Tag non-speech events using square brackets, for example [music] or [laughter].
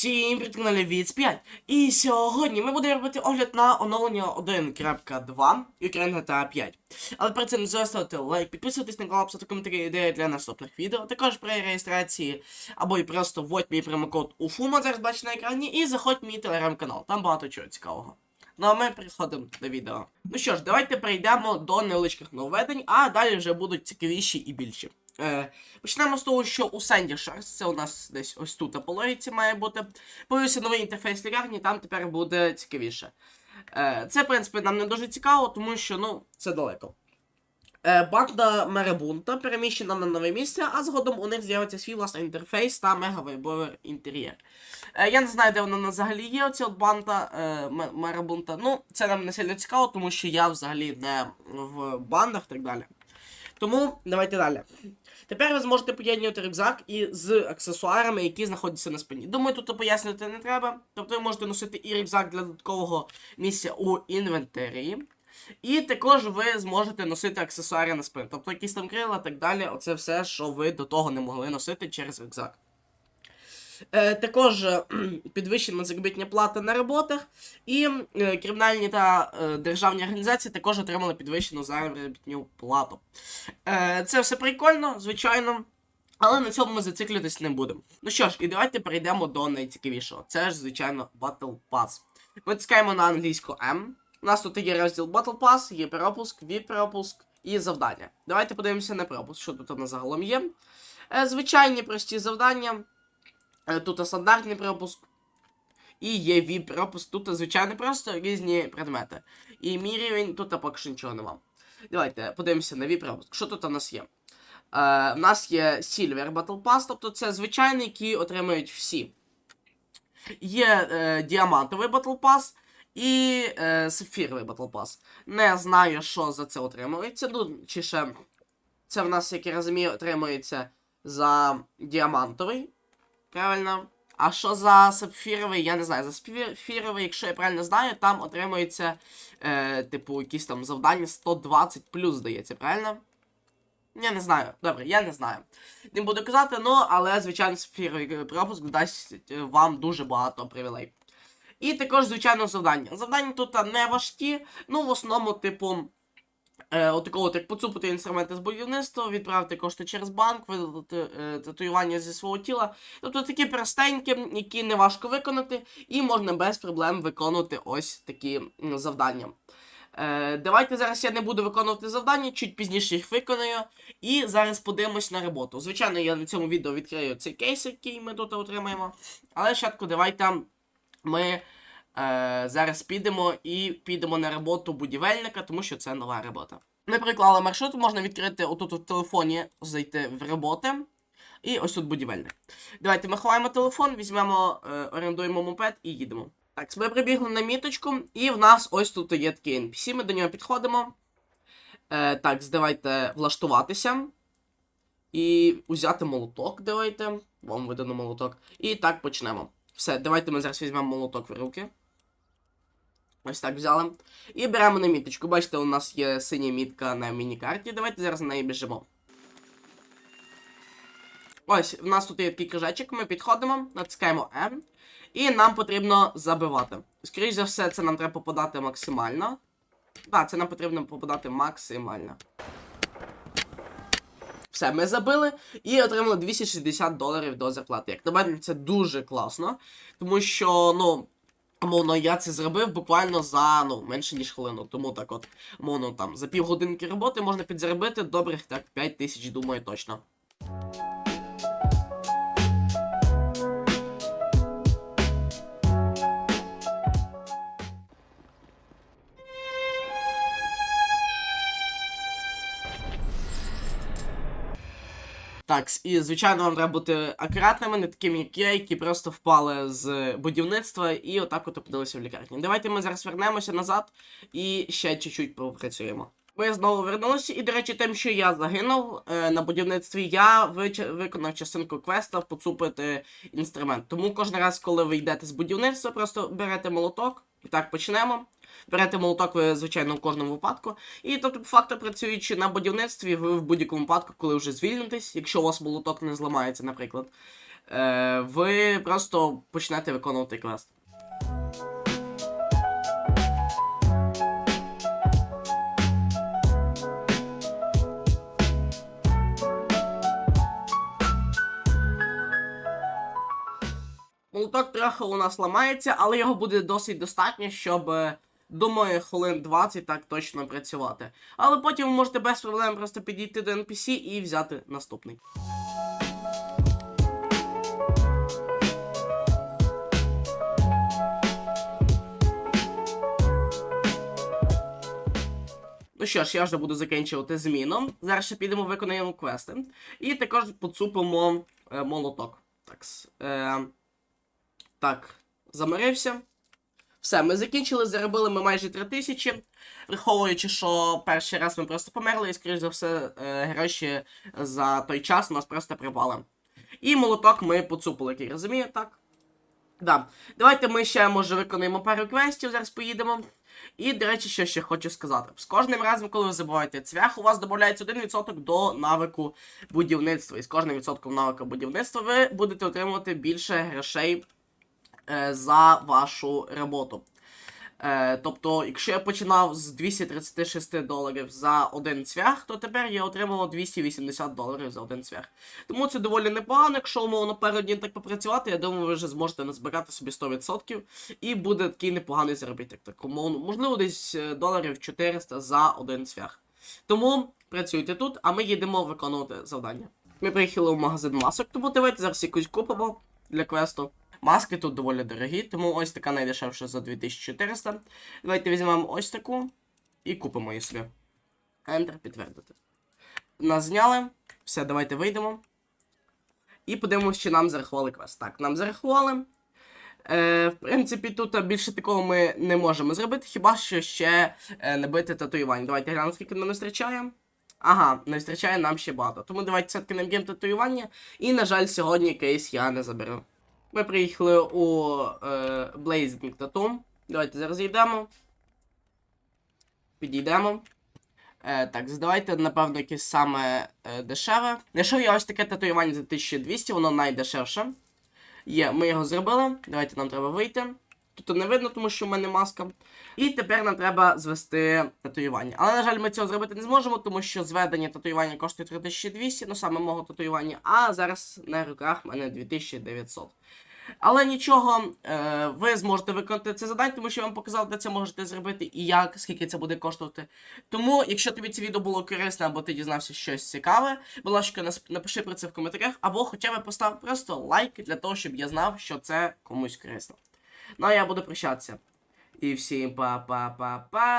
Всім привіт каналі Віц 5. І сьогодні ми будемо робити огляд на оновлення 1.2 Ukraine GTA 5. Але перед цим залишайте лайк, підписуйтесь на канал, писати коментарі ідеї для наступних відео. Також при реєстрації або і просто вводь мій промокод УФУМА, зараз бачите на екрані, і заходь в мій телеграм-канал, там багато чого цікавого. Ну а ми переходимо до відео. Ну що ж, давайте перейдемо до невеличких нововведень, а далі вже будуть цікавіші і більші. Е, почнемо з того, що у Sandy Sharks, це у нас десь ось тут по логіці має бути. Появився новий інтерфейс лікарні, там тепер буде цікавіше. Е, це, в принципі, нам не дуже цікаво, тому що ну, це далеко. Е, банда Меребунта переміщена на нове місце, а згодом у них з'явиться свій власний інтерфейс та мегавайбовий інтер'єр. Е, я не знаю, де вона взагалі є, оця от банда е, Меребунта. Ну, це нам не сильно цікаво, тому що я взагалі не в бандах і так далі. Тому давайте далі. Тепер ви зможете поєднувати рюкзак і з аксесуарами, які знаходяться на спині. Думаю, тут пояснювати не треба. Тобто ви можете носити і рюкзак для додаткового місця у інвентарі. І також ви зможете носити аксесуари на спину. Тобто якісь там крила і так далі. Оце все, що ви до того не могли носити через рюкзак. Е, також е, [clears throat] підвищена заробітня плата на роботах, і е, кримінальні та державні організації також отримали підвищену заробітну плату. Це все прикольно, звичайно. Але на цьому ми зациклюватись не будемо. Ну що ж, і давайте перейдемо до найцікавішого. Це ж, звичайно, Battle Pass. Ми тискаємо на англійську M. У нас тут є розділ Battle Pass, є пропуск, VIP пропуск і завдання. Давайте подивимося на пропуск, що тут у нас загалом є. Звичайні прості завдання. Е, Тут стандартний пропуск. І є VIP пропуск. Тут, звичайно, просто різні предмети. І мій рівень тут поки що нічого нема. Давайте подивимося на VIP пропуск. Що тут у нас є? Е, в нас є Silver Battle Pass, тобто це звичайний, який отримують всі. Є е, діамантовий Battle Pass і е, сапфіровий Battle Pass. Не знаю, що за це отримується. Ну, чи ще це в нас, як я розумію, отримується за діамантовий. Правильно. А що за сапфіровий, я не знаю. За сапфіровий, якщо я правильно знаю, там отримується, е, типу, якісь там завдання 120 плюс, здається, правильно? Я не знаю. Добре, я не знаю. Не буду казати, ну, але, звичайно, сапфіровий пропуск дасть е, вам дуже багато привілей. І також, звичайно, завдання. Завдання тут не важкі, ну, в основному, типу, е, отакого, от, як поцупити інструменти з будівництва, відправити кошти через банк, видати е, татуювання зі свого тіла. Тобто такі простенькі, які не важко виконати, і можна без проблем виконувати ось такі завдання. Е, давайте зараз я не буду виконувати завдання, чуть пізніше їх виконую. І зараз подивимось на роботу. Звичайно, я на цьому відео відкрию цей кейс, який ми тут отримаємо. Але спочатку давайте ми е, зараз підемо і підемо на роботу будівельника, тому що це нова робота. Ми приклали маршрут, можна відкрити отут в телефоні, зайти в роботи. І ось тут будівельник. Давайте ми ховаємо телефон, візьмемо, е, орендуємо мопед і їдемо. Так, ми прибігли на міточку, і в нас ось тут є такий NPC, ми до нього підходимо. Е, так, давайте влаштуватися. І взяти молоток, давайте. Вам видано молоток. І так почнемо. Все, давайте ми зараз візьмемо молоток в руки. Ось так взяли. І беремо на міточку. Бачите, у нас є синя мітка на міні-карті. Давайте зараз на неї біжимо. Ось, в нас тут є такий кружечок, ми підходимо, натискаємо M. І нам потрібно забивати. Скоріше за все, це нам треба попадати максимально. Так, це нам потрібно попадати максимально. Все, ми забили і отримали 260 доларів до зарплати. Як на мене, це дуже класно. Тому що, ну, мовно, я це зробив буквально за ну, менше ніж хвилину. Тому так от, мовно, там, за півгодинки роботи можна підзаробити добрих так 5 тисяч, думаю, точно. Так, і звичайно, вам треба бути акуратними, не такими, як я, які просто впали з будівництва і отак от опинилися в лікарні. Давайте ми зараз вернемося назад і ще чуть-чуть попрацюємо. Ми знову вернулися, і, до речі, тим, що я загинув е, на будівництві, я вич- виконав частинку квеста поцупити інструмент. Тому кожен раз, коли ви йдете з будівництва, просто берете молоток, і так почнемо. Берете молоток, ви, звичайно, в кожному випадку. І тобто, по факту, працюючи на будівництві, ви в будь-якому випадку, коли вже звільнитесь, якщо у вас молоток не зламається, наприклад, е, ви просто почнете виконувати квест. Молоток трохи у нас ламається, але його буде досить достатньо, щоб, е, думаю, хвилин 20 так точно працювати. Але потім ви можете без проблем просто підійти до NPC і взяти наступний. Ну що ж, я вже буду закінчувати зміну. Зараз ще підемо виконаємо квести. І також поцупимо е, молоток. Такс. Е, так, замирився. Все, ми закінчили, заробили ми майже 3 тисячі. Враховуючи, що перший раз ми просто померли, і, скоріш за все, е, гроші за той час у нас просто припали. І молоток ми поцупили, як я розумію, так? Да. Давайте ми ще, може, виконаємо пару квестів, зараз поїдемо. І, до речі, що ще хочу сказати. З кожним разом, коли ви забуваєте цвях, у вас додається 1% до навику будівництва. І з кожним відсотком навика будівництва ви будете отримувати більше грошей за вашу роботу. Е, тобто, якщо я починав з 236 доларів за один цвях, то тепер я отримав 280 доларів за один цвях. Тому це доволі непогано, якщо умовно пару днів так попрацювати, я думаю, ви вже зможете назбирати собі 100% і буде такий непоганий заробіток. Так умовно, можливо, десь е, доларів 400 за один цвях. Тому працюйте тут, а ми їдемо виконувати завдання. Ми приїхали в магазин масок, тому давайте зараз якусь купимо для квесту. Маски тут доволі дорогі, тому ось така найдешевша за 2400. Давайте візьмемо ось таку і купимо її собі. Enter, підтвердити. Нас зняли. Все, давайте вийдемо. І подивимося, чи нам зарахували квест. Так, нам зарахували. Е, в принципі, тут більше такого ми не можемо зробити, хіба що ще е, набити татуювань. Давайте глянемо, скільки нам не вистачає. Ага, не вистачає нам ще багато. Тому давайте все-таки наб'ємо татуювання. І, на жаль, сьогодні кейс я не заберу. Ми приїхали у е, Blazing Tattoo. Давайте зараз йдемо. Підійдемо. Е, так, здавайте, напевно, якесь саме е, дешеве. Знайшов я ось таке татуювання за 1200, воно найдешевше. Є, ми його зробили. Давайте нам треба вийти. Тут не видно, тому що в мене маска. І тепер нам треба звести татуювання. Але, на жаль, ми цього зробити не зможемо, тому що зведення татуювання коштує 3200, ну саме мого татуювання, а зараз на руках в мене 2900. Але нічого, е, ви зможете виконати це завдання, тому що я вам показав, де це можете зробити і як, скільки це буде коштувати. Тому, якщо тобі це відео було корисне, або ти дізнався щось цікаве, будь ласка, напиши про це в коментарях, або хоча б постав просто лайк для того, щоб я знав, що це комусь корисно. Ну а я буду прощатися. І всім па-па-па-па.